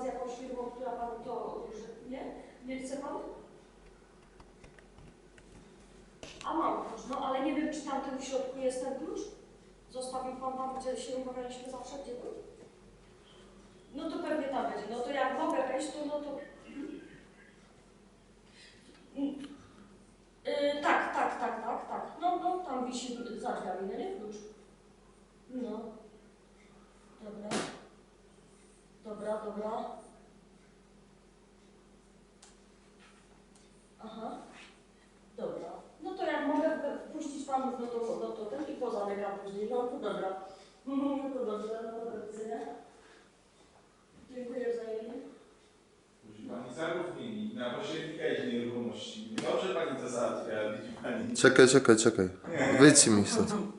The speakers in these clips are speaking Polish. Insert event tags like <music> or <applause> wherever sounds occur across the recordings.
z jakąś firmą, która panu to, że nie? Chce pan? A mam klucz, no ale nie wiem, czy tam w środku jest ten klucz? Zostawił pan tam, gdzie się umawialiśmy zawsze, gdzie był? No to pewnie tam będzie. No to jak mogę wejść, to no to... Yy, tak, tak, tak, tak, tak. No, no, tam wisi za drzwiami, no nie klucz. No. Dobra. Dobra. Aha. Dobra. No to jak mogę puścić panów, no to, no to ten i pozamykam później. No to dobra. <laughs> No to dobrze, no do widzenia. Dziękuję wzajemnie. Musi pani zarównieni na pośrednika i nieruchomości. Dobrze pani to załatwia, widzi pani. Czekaj, czekaj, czekaj. Wyjdź mi stąd. <laughs>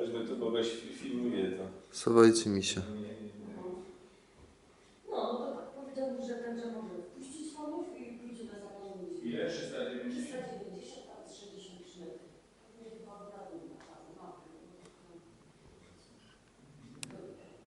Choćby tu kogoś filmuje to. Słuchajcie mi się. No, tak powiedziałbym, że ten trzeba może wpuścić i pójdzie bez zapożyczki. Ile? 300